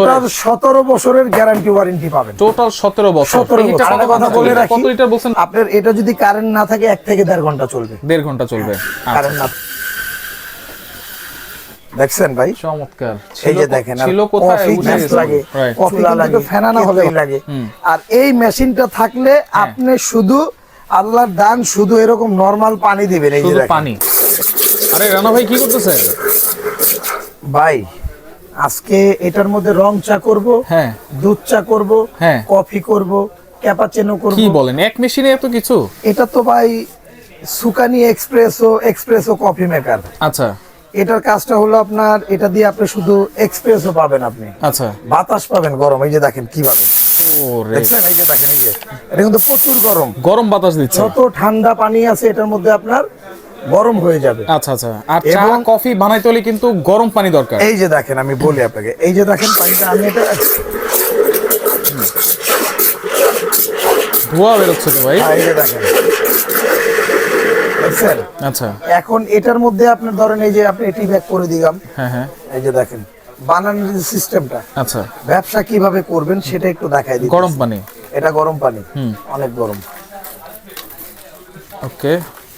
Total সতেরো বছরের guarantee warranty পাবেন। টোটাল সতেরো বছর। সতেরো এইটা বছর। কত কথা বলে রাখি লিটার বলছেন? আপনার এটা যদি কারেন্ট না থাকে এক থেকে দেড় ঘণ্টা চলবে। দেড় ঘণ্টা চলবে। কারেন্ট না দেখছেন ভাই? চমৎকার। এই যে দেখেন আর ছিল কোথায়? কফি উঠে লাগে Right. কফি লাগে। লাগে। আর এই মেশিনটা থাকলে হ্যাঁ। আপনি শুধু আল্লাহর দান শুধু এরকম নরমাল পানি দিবেন এই যে পানি। আরে রানা ভাই কি করতেছে ভাই আজকে এটার মধ্যে রং চা করব হ্যাঁ। দুধ চা করব হ্যাঁ। কফি করব ক্যাপাচিনো করব। কি বলেন এক মেশিনে এত কিছু? এটা তো ভাই সুকানি এক্সপ্রেসো এক্সপ্রেসো কফি মেকার। আচ্ছা। এটার কাজটা হলো আপনার এটা দিয়ে আপনি শুধু এক্সপ্রেসও পাবেন আপনি। আচ্ছা। বাতাস পাবেন গরম এই যে দেখেন কীভাবে। ওরে। দেখছেন? এই যে দেখেন এই যে। এটা কিন্তু প্রচুর গরম। গরম বাতাস দিচ্ছে। যত ঠান্ডা পানি আছে এটার মধ্যে আপনার গরম হয়ে যাবে। আচ্ছা আচ্ছা। আর চা কফি বানাইতে হলে কিন্তু গরম পানি দরকার। এই যে দেখেন আমি বলি আপনাকে এই যে দেখেন পানিটা আমি এটা ধোয়া বেরোচ্ছে তো ভাই। হ্যাঁ, এই যে দেখেন। আচ্ছা। এখন এটার মধ্যে আপনার ধরেন এই যে আপনি এটি ব্যাক করে দিলাম। হ্যাঁ হ্যাঁ। এই যে দেখেন বানানোর যে সিস্টেমটা আচ্ছা। ব্যবসা কীভাবে করবেন সেটা একটু দেখাই দিই গরম পানি? এটা গরম পানি হুম। অনেক গরম। ওকে।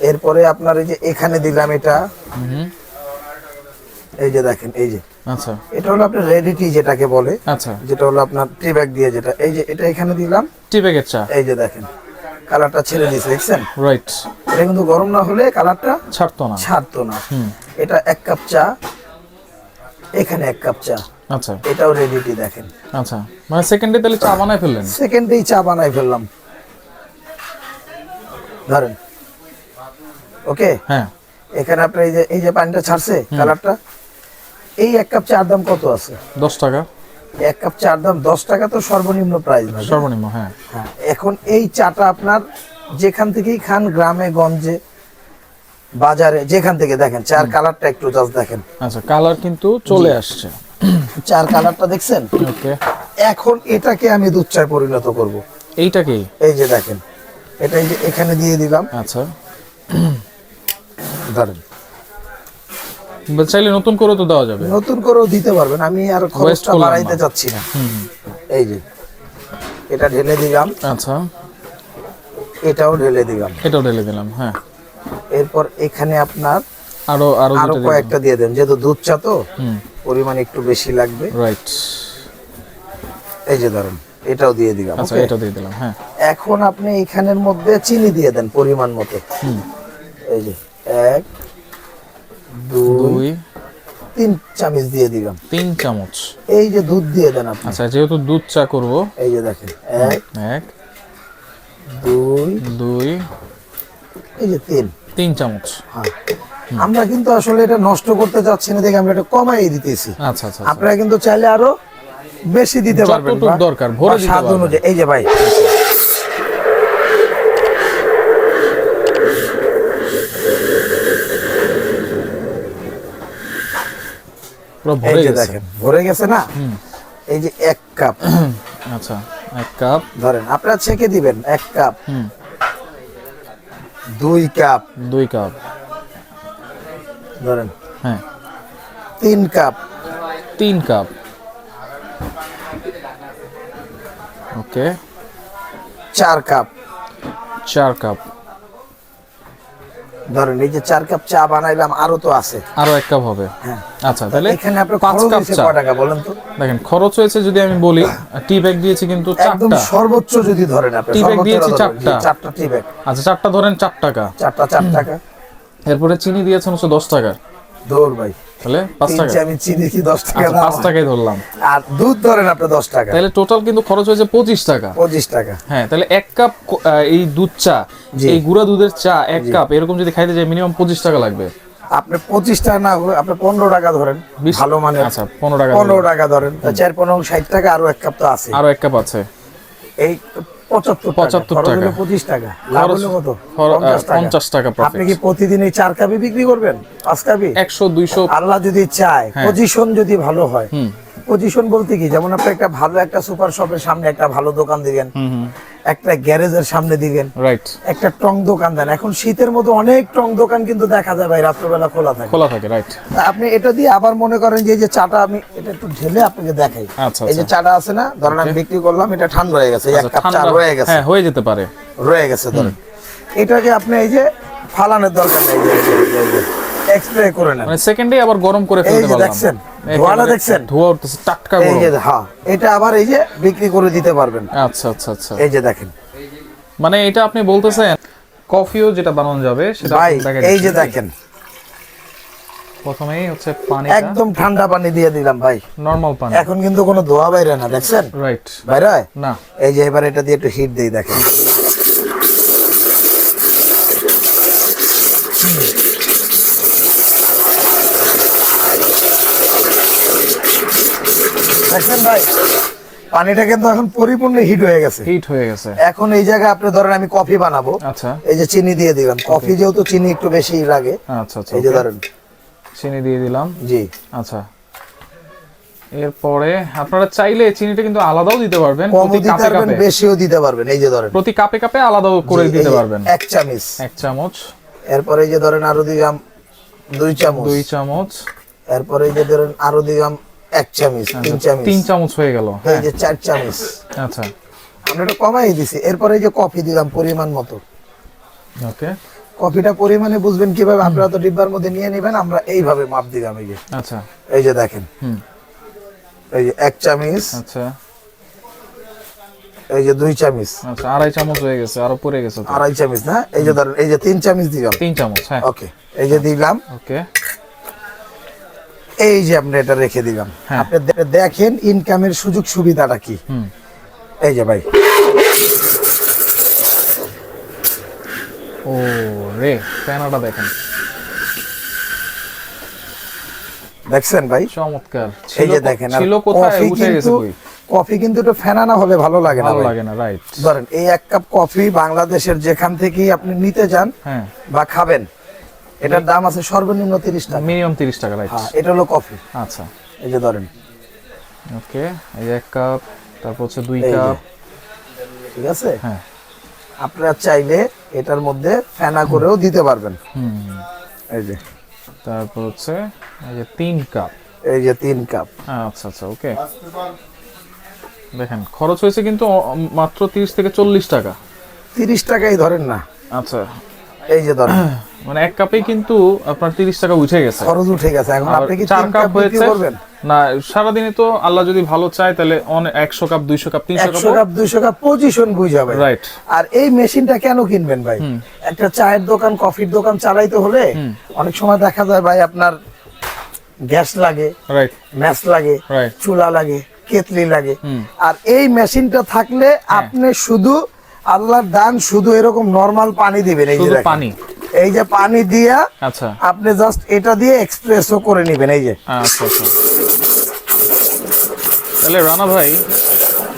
এরপরে আপনার এই যে এখানে দিলাম এটা। এই যে দেখেন এই যে। আচ্ছা। এটা হলো আপনার রেডিটি যেটাকে বলে। আচ্ছা। যেটা হলো আপনার টি ব্যাগ দিয়ে যেটা। এই যে এটা এখানে দিলাম। টি ব্যাগের চা। এই যে দেখেন কালারটা ছেড়ে দিয়েছে দেখছেন? রাইট এটা কিন্তু গরম না হলে কালারটা ছাড়তো না। ছাড়তো না। হুম। এটা এক কাপ চা এখানে এক কাপ চা। আচ্ছা। এটাও রেডিটি দেখেন। আচ্ছা। মানে সেকেন্ডে তাহলে চা বানায় ফেললেন? সেকেন্ডেই চা বানাই ফেললাম। ধরেন। ওকে? হ্যাঁ। এখানে আপনার এই যে এই যে পানিটা ছাড়ছে কালারটা এই এক কাপ চার দাম কত আছে? দশ টাকা। এক কাপ চার দাম দশ টাকা তো সর্বনিম্ন প্রাইস সর্বনিম্ন হ্যাঁ। হ্যাঁ এখন এই চাটা আপনার যেখান থেকেই খান গ্রামে গঞ্জে বাজারে যেখান থেকে দেখেন চার কালারটা একটু জাস্ট দেখেন। আচ্ছা কালার কিন্তু চলে আসছে। চার কালারটা দেখছেন? ওকে। এখন এটাকে আমি দুধ চায় পরিণত করব। এইটা কি? এই যে দেখেন এটা এই যে এখানে দিয়ে দিলাম। আচ্ছা। ধরেন চাইলে নতুন করে তো দেওয়া যাবে। নতুন করেও দিতে পারবেন আমি আর খরচটা বাড়াইতে চাচ্ছি না। হুম এই যে এটা ঢেলে দিলাম। আচ্ছা। এটাও ঢেলে দিলাম। এটাও ঢেলে দিলাম হ্যাঁ। এরপর এখানে আপনার আরও আরও আরও কয়েকটা দিয়ে দেন যেহেতু দুধ চা তো হুম। পরিমাণ একটু বেশি লাগবে। রাইট এই যে ধরুন এটাও দিয়ে দিলাম আচ্ছা এটা দিয়ে দিলাম হ্যাঁ। এখন আপনি এখানের মধ্যে চিনি দিয়ে দেন পরিমাণ মতো। এই যে এক দুই তিন চামচ দিয়ে দিলাম। তিন চামচ। এই যে দুধ দিয়ে দেন আপনি। আচ্ছা যেহেতু দুধ চা করব এই যে দেখেন এক এক দুই দুই এই যে তিন। তিন চামচ। হ্যাঁ। আমরা কিন্তু আসলে এটা নষ্ট করতে চাচ্ছি না দেখে আমরা এটা কমাই দিতেছি। আচ্ছা আচ্ছা আচ্ছা। আপনারা কিন্তু চাইলে আরও বেশি দিতে পারবেন দরকার, ভরে দিতে পারবেন। অনুযায়ী। এই যে ভাই এই ভরে যে গেছে। দেখেন ভরে গেছে না? এই যে এক কাপ। আচ্ছা এক কাপ। ধরেন আপনারা ছেঁকে দিবেন এক কাপ। হুম। দুই কাপ। দুই কাপ। ধরেন। হ্যাঁ। তিন কাপ। তিন কাপ। ওকে। চার কাপ। চার কাপ। ধরেন এই যে চার কাপ চা বানাইলাম আরও তো আছে। আরও এক কাপ হবে। হ্যাঁ। আচ্ছা তাহলে এখানে আপনার পাঁচ কাপ চা। টাকা বলেন তো? দেখেন খরচ হয়েছে যদি আমি বলি টি ব্যাগ দিয়েছি কিন্তু একদম চারটা সর্বোচ্চ যদি ধরেন আপনি টি ব্যাগ দিয়েছি চারটা। চারটা টি ব্যাগ। আচ্ছা চারটা ধরেন চার টাকা। চারটা চার টাকা। এরপরে চিনি দিয়েছেন হচ্ছে দশ টাকা। দৌড় ভাই। তাহলে পাঁচ তিন টাকা। চামচ চিনি কি দশ টাকা আচ্ছা দাম। পাঁচ টাকাই ধরলাম। আর দুধ ধরেন আপনি দশ টাকা। তাহলে টোটাল কিন্তু খরচ হয়েছে পঁচিশ টাকা। পঁচিশ টাকা। হ্যাঁ তাহলে এক কাপ এই দুধ চা এই গুঁড়া দুধের চা এক কাপ এরকম যদি খাইতে যাই মিনিমাম পঁচিশ টাকা লাগবে। আপনি পঁচিশ টাকা না আপনি পনেরো টাকা ধরেন। ভালো মানে আচ্ছা পনেরো টাকা পনেরো। টাকা ধরেন। চার পনেরো ষাট টাকা আরও এক কাপ তো আছে। আরও এক কাপ আছে। এই টাকা। পঁচিশ টাকা। লাভ হলো কত? পঞ্চাশ টাকা। আপনি কি প্রতিদিন এই চার কাপি বিক্রি করবেন? পাঁচ কাপি? একশো দুইশো। আল্লাহ যদি চায় হ্যাঁ। পজিশন যদি ভালো হয়। পজিশন বলতে কি? যেমন আপনি একটা ভালো একটা সুপার শপের সামনে একটা ভালো দোকান দিবেন। একটা গ্যারেজের সামনে দিবেন। রাইট একটা টং দোকান দেন। এখন শীতের মধ্যে অনেক টং দোকান কিন্তু দেখা যায় ভাই রাত্রবেলা খোলা থাকে। খোলা থাকে রাইট আপনি এটা দিয়ে আবার মনে করেন যে এই যে চাটা আমি এটা একটু ঢেলে আপনাকে দেখাই। আচ্ছা, এই যে আচ্ছা। চাটা আছে না ধরেন আমি বিক্রি করলাম এটা ঠান্ডা হয়ে গেছে এই এক আচ্ছা, কাপ চা রয়ে গেছে। হ্যাঁ হয়ে যেতে পারে। রয়ে গেছে ধরেন। এটাকে আপনি এই যে ফালানোর দরকার নেই। এক্সপ্রে করে নেন। মানে সেকেন্ডে আবার গরম করে ফেলতে পারলাম। দেখছেন, ধোঁয়াটা দেখছেন? ধোঁয়া উঠতেছে টাটকা এই যে হ্যাঁ এটা আবার এই যে বিক্রি করে দিতে পারবেন। আচ্ছা আচ্ছা আচ্ছা। এই যে দেখেন। মানে এটা আপনি বলতেছেন কফিও যেটা বানানো যাবে সেটা এই যে দেখেন। প্রথমেই হচ্ছে পানি একদম ঠান্ডা পানি দিয়ে দিলাম ভাই। নরমাল পানি। এখন কিন্তু কোনো ধোয়া বাইরে না দেখছেন? রাইট বাইরে? না। এই যে এবার এটা দিয়ে একটু হিট দিই দেখেন। দেখছেন ভাই পানিটা কিন্তু এখন পরিপূর্ণ হিট হয়ে গেছে। হিট হয়ে গেছে। এখন এই জায়গায় আপনি ধরেন আমি কফি বানাবো। আচ্ছা। এই যে চিনি দিয়ে দিলাম। কফি যেহেতু চিনি একটু বেশি লাগে। আচ্ছা আচ্ছা এই যে ধরেন। চিনি দিয়ে দিলাম। জি। আচ্ছা। এরপরে আপনারা চাইলে চিনিটা কিন্তু আলাদাও দিতে পারবেন। প্রতি দিতে কাপে পারবেন কাপে। বেশিও দিতে পারবেন। এই যে ধরেন। প্রতি কাপে কাপে আলাদাও করে দিতে পারবেন। এক চামচ। এক চামচ। এরপরে এই যে ধরেন আরও দিলাম দুই চামচ। দুই চামচ। এরপরে এই যে ধরেন আরও দিলাম এক চামচ তিন চামচ। তিন চামচ হয়ে গেল এই হ্যাঁ। যে চার চামচ। আচ্ছা। আমরা এটা কমাই দিছি এরপরে এই যে কফি দিলাম পরিমাণ মতো। ওকে। কফিটা পরিমাণে বুঝবেন কীভাবে আপনারা তো ডিব্বার মধ্যে নিয়ে নেবেন আমরা এইভাবে মাপ দিলাম এই যে। আচ্ছা। এই যে দেখেন। হুম। এই যে এক চামচ। আচ্ছা। এই যে দুই চামচ। আচ্ছা আড়াই চামচ হয়ে গেছে আরও পড়ে গেছে আড়াই চামচ না? এই যে ধরেন এই যে তিন চামচ দিলাম। তিন চামচ হ্যাঁ। ওকে এই যে দিলাম। ওকে। এই যে আপনি এটা রেখে দিলাম। হ্যাঁ। আপনি দেখেন ইনকামের সুযোগ সুবিধাটা কি। এই যে ভাই। ও রে প্যানাটা দেখেন। দেখছেন ভাই? চমৎকার। এই যে দেখেন ছিল কোথায়? কফি উঠে গেছে কিন্তু কফি কিন্তু একটু ফেনা না হলে ভালো লাগে না ভালো লাগে না রাইট ধরেন এই এক কাপ কফি বাংলাদেশের যেখান থেকেই আপনি নিতে যান হ্যাঁ। বা খাবেন এটার দাম আছে সর্বনিম্ন তিরিশ টাকা। মিনিমাম তিরিশ টাকা রাইট হ্যাঁ এটা হলো কফি। আচ্ছা। এই যে ধরেন। ওকে এই যে এক কাপ তারপর হচ্ছে দুই কাপ। ঠিক আছে? হ্যাঁ। আপনারা চাইলে এটার মধ্যে ফেনা করেও দিতে পারবেন। হুম। এই যে। তারপর হচ্ছে এই যে তিন কাপ। এই যে তিন কাপ। আচ্ছা আচ্ছা ওকে। দেখেন খরচ হয়েছে কিন্তু মাত্র তিরিশ থেকে চল্লিশ টাকা। তিরিশ টাকাই ধরেন না। আচ্ছা। এই যে ধরেন। মানে এক কাপেই কিন্তু আপনার তিরিশ টাকা উঠে গেছে। খরচ উঠে গেছে। এখন আপনি কি চার কাপ কাপ হয়েছে। না সারাদিনে তো আল্লাহ যদি ভালো চায় তাহলে একশো কাপ দুইশো কাপ তিনশো একশো কাপ কাপ দুইশো কাপ পজিশন বুঝাবে। রাইট আর এই মেশিনটা কেন কিনবেন ভাই? একটা চায়ের দোকান কফির দোকান চালাইতে হলে অনেক সময় দেখা যায় ভাই আপনার গ্যাস লাগে রাইট ম্যাচ লাগে চুলা লাগে কেতলি লাগে। আর এই মেশিনটা থাকলে আপনি শুধু আল্লাহর দান শুধু এরকম নরমাল পানি দিবেন এই যে পানি? এই যে পানি দিয়া আচ্ছা। আপনি জাস্ট এটা দিয়ে এক্সপ্রেসও করে নেবেন এই যে। আচ্ছা আচ্ছা। তাহলে রানা ভাই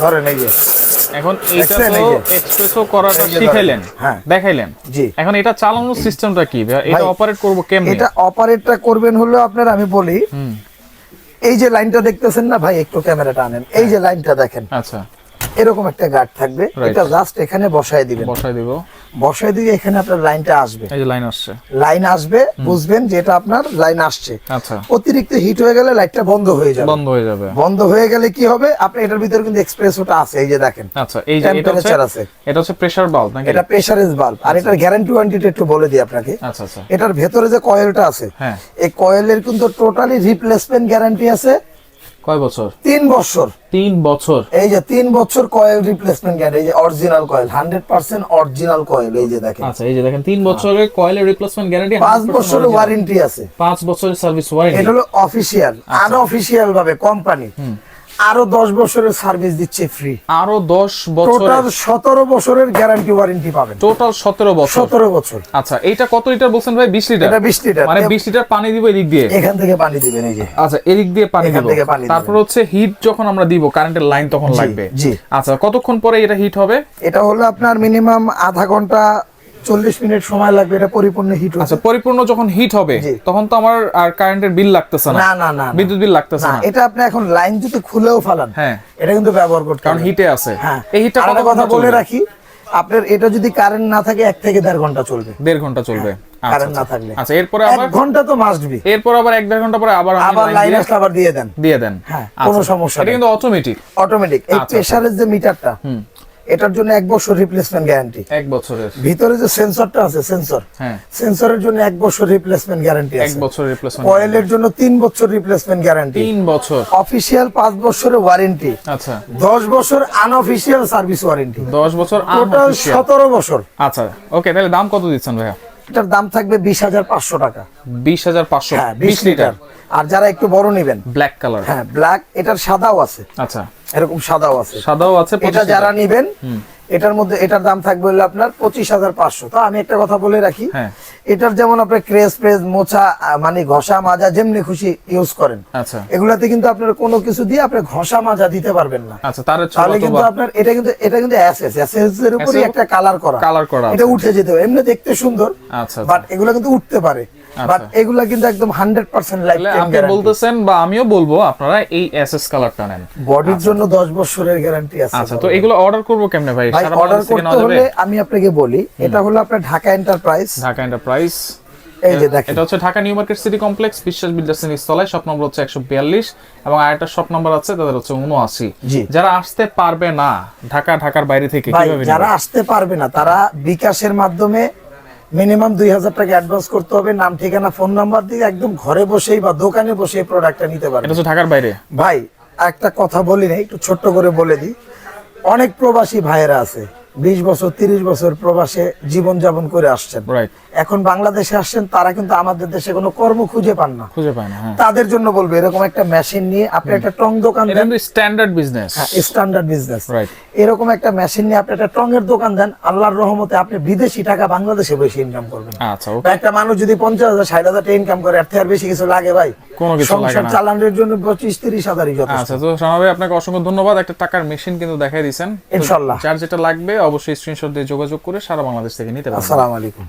ধরেন এই যে। এখন এইটা তো এক্সপ্রেসও করাটা শিখাইলেন। হ্যাঁ। দেখাইলেন। জি। এখন এটা চালানোর সিস্টেমটা কি? এটা অপারেট করব কেমনে? এটা অপারেটটা করবেন হলো আপনার আমি বলি এই যে লাইনটা দেখতেছেন না ভাই একটু ক্যামেরাটা আনেন। এই যে লাইনটা দেখেন। আচ্ছা। এরকম একটা গার্ড থাকবে। এটা জাস্ট এখানে বসায় দিবেন। বসাই দিব। বসায় দিয়ে এখানে আপনার লাইনটা আসবে। এই যে লাইন আসছে। লাইন আসবে বুঝবেন যে এটা আপনার লাইন আসছে। আচ্ছা। অতিরিক্ত হিট হয়ে গেলে লাইটটা বন্ধ হয়ে যাবে। বন্ধ হয়ে যাবে। বন্ধ হয়ে গেলে কি হবে? আপনি এটার ভিতরে কিন্তু এক্সপ্রেস ওটা আছে এই যে দেখেন। আচ্ছা এই যে এটা হচ্ছে আছে। এটা হচ্ছে প্রেসার বাল্ব নাকি? এটা প্রেসারেজ বাল্ব আর এটার গ্যারান্টি ওয়ারেন্টিটা একটু বলে দিই আপনাকে। আচ্ছা আচ্ছা। এটার ভেতরে যে কয়েলটা আছে হ্যাঁ। এই কয়েলের কিন্তু টোটালি রিপ্লেসমেন্ট গ্যারান্টি আছে। কয় বছর? তিন বছর। তিন বছর। এই যে তিন বছর কয়েল রিপ্লেসমেন্ট গ্যারান্টি এই যে original coil hundred percent original coil এই যে দেখেন। আচ্ছা এই যে দেখেন তিন বছরের কয়েলের রিপ্লেসমেন্ট গ্যারান্টি পাঁচ বছরের ওয়ারেন্টি আছে। পাঁচ বছরের সার্ভিস ওয়ারেন্টি এটা হলো অফিসিয়াল আচ্ছা। আনঅফিসিয়াল ভাবে কোম্পানি আরও দশ বছরের সার্ভিস দিচ্ছে ফ্রি আরও দশ বছর টোটাল সতেরো বছরের গ্যারান্টি ওয়ারেন্টি পাবেন। টোটাল সতেরো বছর। সতেরো বছর। আচ্ছা এটা কত লিটার বলছেন ভাই? বিশ লিটার? এটা বিশ লিটার। মানে বিশ লিটার পানি দিব এদিক দিয়ে? এখান থেকে পানি দিবেন এই যে। আচ্ছা এদিক দিয়ে পানি দিব। পানি তারপর হচ্ছে হিট যখন আমরা দিব কারেন্টের লাইন তখন লাগবে। জি। আচ্ছা কতক্ষণ পরে এটা হিট হবে? এটা হলো আপনার মিনিমাম আধা ঘণ্টা চল্লিশ মিনিট সময় লাগবে এটা পরিপূর্ণ হিট আচ্ছা পরিপূর্ণ যখন হিট হবে তখন তো আমার আর কারেন্টের বিল লাগতেছে না। না না না না। বিদ্যুৎ বিল লাগতেছে না না। এটা আপনি এখন লাইন যদি খুলেও ফালান হ্যাঁ। এটা কিন্তু ব্যবহার করতে কারণ হিটে আছে। হ্যাঁ। এই হিটটা কথা বলে রাখি আপনার এটা যদি কারেন্ট না থাকে এক থেকে দেড় ঘণ্টা চলবে। দেড় ঘণ্টা চলবে। আচ্ছা, কারেন্ট না আচ্ছা। থাকলে। আচ্ছা এরপরে এক আবার? ঘণ্টা তো মাস্ট বি এরপর আবার এক দেড় ঘণ্টা পরে আবার আবার লাইন আসলে আবার দিয়ে দেন। দিয়ে দেন। হ্যাঁ, আচ্ছা। কোনো সমস্যা এটা কিন্তু অটোমেটিক অটোমেটিক এই আচ্ছা, প্রেসারের যে মিটারটা এটার জন্য এক বছর রিপ্লেসমেন্ট গ্যারান্টি এক বছরের। ভিতরে যে সেন্সরটা আছে সেন্সর। হ্যাঁ। সেন্সরের জন্য এক বছর রিপ্লেসমেন্ট গ্যারান্টি এক বছর রিপ্লেসমেন্ট কয়েলের জন্য তিন বছর রিপ্লেসমেন্ট গ্যারান্টি তিন বছর। অফিসিয়াল পাঁচ বছরের ওয়ারেন্টি আচ্ছা। দশ বছর আনঅফিসিয়াল সার্ভিস ওয়ারেন্টি দশ বছর টোটাল সতেরো বছর। আচ্ছা। ওকে তাহলে দাম কত দিচ্ছেন ভাইয়া? এটার দাম থাকবে বিশ হাজার পাঁচশো টাকা। বিশ হাজার পাঁচশো হ্যাঁ বিশ লিটার? আর যারা একটু বড় নেবেন। ব্ল্যাক কালার হ্যাঁ ব্ল্যাক এটার সাদাও আছে। আচ্ছা। এরকম সাদাও আছে। সাদাও আছে এটা যারা নিবেন এটার মধ্যে এটার দাম থাকবে হলো আপনার পঁচিশ হাজার পাঁচশো। তো আমি একটা কথা বলে রাখি হ্যাঁ। এটার যেমন আপনার ক্রেস প্রেস মোছা মানে ঘষা মাজা যেমনি খুশি ইউজ করেন আচ্ছা। এগুলাতে কিন্তু আপনার কোনো কিছু দিয়ে আপনি ঘষা মাজা দিতে পারবেন না। আচ্ছা তার তাহলে কিন্তু আপনার এটা কিন্তু এটা কিন্তু এসএস এসএস এর উপরই একটা কালার করা। কালার করা এটা উঠে যেতে হবে এমনি দেখতে সুন্দর আচ্ছা আচ্ছা। বাট এগুলো কিন্তু উঠতে পারে। বাট এগুলা কিন্তু একদম হান্ড্রেড পার্সেন্ট লাইফ তাহলে আপনি বলতেছেন বা আমিও বলব আপনারা এই এসএস কালারটা নেন। বডির জন্য দশ বছরের গ্যারান্টি আছে আচ্ছা তো এগুলো অর্ডার করব কেমনে ভাই? সারা অর্ডার করতে হলে আমি আপনাকে বলি এটা হলো আপনার ঢাকা এন্টারপ্রাইজ ঢাকা এন্টারপ্রাইজ এই যে দেখেন। এটা হচ্ছে Dhaka new market city complex Biswas builders তলায় শপ নম্বর হচ্ছে একশো বিয়াল্লিশ এবং আরেকটা শপ নম্বর আছে তাদের হচ্ছে উনআশি জি। যারা আসতে পারবে না ঢাকা ঢাকার বাইরে থেকে কীভাবে যারা আসতে পারবে না তারা বিকাশের মাধ্যমে মিনিমাম দুই হাজার টাকা অ্যাডভান্স করতে হবে নাম ঠিকানা ফোন নাম্বার দিয়ে একদম ঘরে বসেই বা দোকানে বসে এই প্রোডাক্টটা নিতে পারবে। এটা ঢাকার বাইরে। ভাই একটা কথা বলি না একটু ছোট্ট করে বলে দিই। অনেক প্রবাসী ভাইয়েরা আছে বিশ বছর তিরিশ বছর প্রবাসে জীবন যাপন করে আসছেন। রাইট এখন বাংলাদেশে আসছেন তারা কিন্তু আমাদের দেশে কোনো কর্ম খুঁজে পান না। খুঁজে পায় না হ্যাঁ। তাদের জন্য বলব এরকম একটা মেশিন নিয়ে আপনি একটা টং দোকান দেন। Standard business standard business. এরকম একটা মেশিন নিয়ে আপনি একটা টং এর দোকান দেন আল্লাহর রহমতে আপনি বিদেশি টাকা বাংলাদেশে বেশি ইনকাম করবেন। আচ্ছা একটা মানুষ যদি পঞ্চাশ হাজার ষাট হাজার টাকা ইনকাম করে এর থেকে আর বেশি কিছু লাগে ভাই? কোনো কিছু লাগে সংসার। চালানোর জন্য পঁচিশ তিরিশ হাজারই যথেষ্ট। আচ্ছা তো শামা আপনাকে অসংখ্য ধন্যবাদ। একটা টাকার মেশিন কিন্তু দেখাই দিয়েছেন। ইনশাল্লাহ। যার যেটা লাগবে অবশ্যই স্ক্রিনশট দিয়ে যোগাযোগ করে সারা বাংলাদেশ থেকে নিতে পারবেন। আসসালামু আলাইকুম।